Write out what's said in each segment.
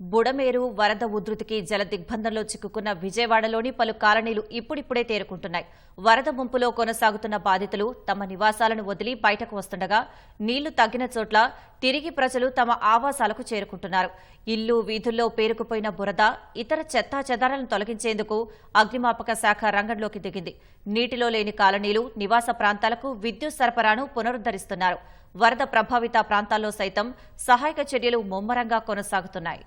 బుడమేరు వరద ఉధృతికి జల దిగ్బంధంలో చిక్కుకున్న విజయవాడలోని పలు కాలనీలు ఇప్పుడిప్పుడే తేరుకుంటున్నాయి. వరద ముంపులో కొనసాగుతున్న బాధితులు తమ నివాసాలను వదిలి బయటకు వస్తుండగా నీళ్ళు తగ్గిన చోట్ల తిరిగి ప్రజలు తమ ఆవాసాలకు చేరుకుంటున్నారు. ఇల్లు వీధుల్లో పేరుకుపోయిన బురద ఇతర చెత్తా చెదారాలను తొలగించేందుకు అగ్నిమాపక శాఖ రంగంలోకి దిగింది. నీటిలో లేని కాలనీలు నివాస ప్రాంతాలకు విద్యుత్ సరఫరాను పునరుద్దరిస్తున్నారు వరద ప్రభావిత ప్రాంతాల్లో సైతం సహాయక చర్యలు ముమ్మరంగా కొనసాగుతున్నాయి.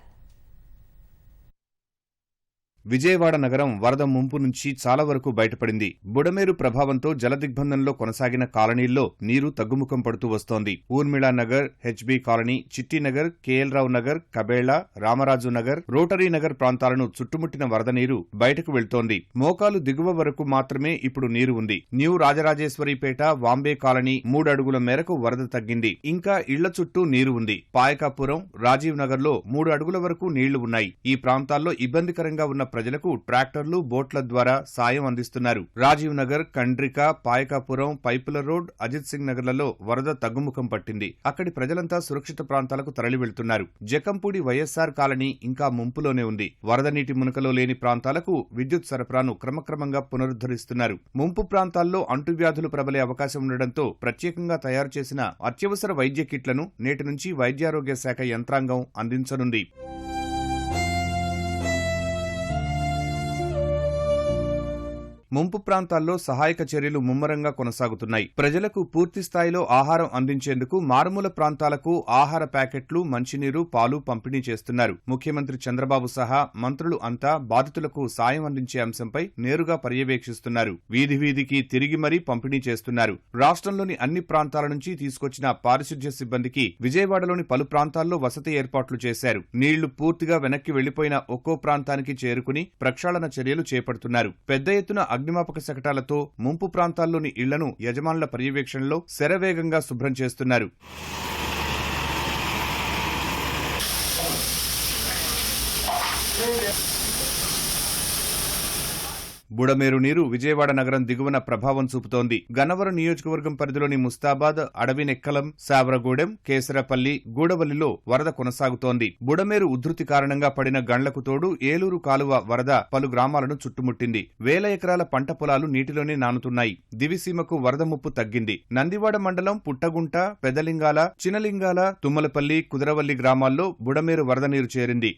విజయవాడ నగరం వరద ముంపు నుంచి చాలా వరకు బయటపడింది. బుడమేరు ప్రభావంతో జలదిగ్బంధంలో కొనసాగిన కాలనీల్లో నీరు తగ్గుముఖం పడుతూ వస్తోంది. Urmila Nagar HB colony Chittinagar KL Rao Nagar Kabela Ramaraju Nagar rotary Nagar ప్రాంతాలను చుట్టుముట్టిన వరద నీరు బయటకు వెళ్తోంది. మోకాలు దిగువ వరకు మాత్రమే ఇప్పుడు నీరు ఉంది. న్యూ రాజరాజేశ్వరిపేట వాంబే కాలనీ మూడు అడుగుల మేరకు వరద తగ్గింది. ఇంకా ఇళ్ళ చుట్టూ నీరు ఉంది. పాయకాపురం రాజీవ్ నగర్లో మూడు అడుగుల వరకు నీళ్ళు ఉన్నాయి. ఈ ప్రాంతాల్లో ఇబ్బందికరంగా ఉన్న ప్రజలకు ట్రాక్టర్లు బోట్ల ద్వారా సాయం అందిస్తున్నారు. రాజీవ్ నగర్ కండ్రిక పాయకాపురం పైపుల రోడ్ అజిత్ సింగ్ నగర్లలో వరద తగ్గుముఖం పట్టింది. అక్కడి ప్రజలంతా సురక్షిత ప్రాంతాలకు తరలి వెళ్తున్నారు జకంపూడి వైఎస్ఆర్ కాలనీ ఇంకా ముంపులోనే ఉంది. వరద నీటి మునకలో లేని ప్రాంతాలకు విద్యుత్ సరఫరాను క్రమక్రమంగా పునరుద్ధరిస్తున్నారు. ముంపు ప్రాంతాల్లో అంటువ్యాధులు ప్రబలే అవకాశం ఉండడంతో ప్రత్యేకంగా తయారు చేసిన అత్యవసర వైద్య కిట్లను నేటి నుంచి వైద్యారోగ్య శాఖ యంత్రాంగం అందించనుంది. ముంపు ప్రాంతాల్లో సహాయక చర్యలు ముమ్మరంగా కొనసాగుతున్నాయి. ప్రజలకు పూర్తి స్థాయిలో ఆహారం అందించేందుకు మారుమూల ప్రాంతాలకు ఆహార ప్యాకెట్లు మంచినీరు పాలు పంపిణీ చేస్తున్నారు. ముఖ్యమంత్రి చంద్రబాబు సహా మంత్రులు అంతా బాధితులకు సాయం అందించే అంశంపై నేరుగా పర్యవేక్షిస్తున్నారు. వీధి వీధికి తిరిగి మరీ పంపిణీ చేస్తున్నారు. రాష్ట్రంలోని అన్ని ప్రాంతాల నుంచి తీసుకొచ్చిన పారిశుధ్య సిబ్బందికి విజయవాడలోని పలు ప్రాంతాల్లో వసతి ఏర్పాట్లు చేశారు. నీళ్ళు పూర్తిగా వెనక్కి వెళ్ళిపోయిన ఒక్కో ప్రాంతానికి చేరుకుని ప్రక్షాళన చర్యలు చేపడుతున్నారు. పెద్ద ఎత్తున అగ్నిమాపక శకటాలతో ముంపు ప్రాంతాల్లోని ఇళ్ళను యజమానుల పర్యవేక్షణలో శరవేగంగా శుభ్రం చేస్తున్నారు. బుడమేరు నీరు విజయవాడ నగరం దిగువన ప్రభావం చూపుతోంది. గన్నవరం నియోజకవర్గం పరిధిలోని ముస్తాబాద్ అడవినెక్కలం సావరగూడెం కేసరపల్లి గూడవల్లిలో వరద కొనసాగుతోంది. బుడమేరు ఉధృతి కారణంగా పడిన గండ్లకు తోడు ఏలూరు కాలువ వరద పలు గ్రామాలను చుట్టుముట్టింది. వేల ఎకరాల పంట పొలాలు నీటిలోనే నానుతున్నాయి. దివిసీమకు వరద ముప్పు తగ్గింది. నందివాడ మండలం పుట్టగుంట పెదలింగాల చినలింగాల తుమ్మలపల్లి కుదరవల్లి గ్రామాల్లో బుడమేరు వరద నీరు చేరింది.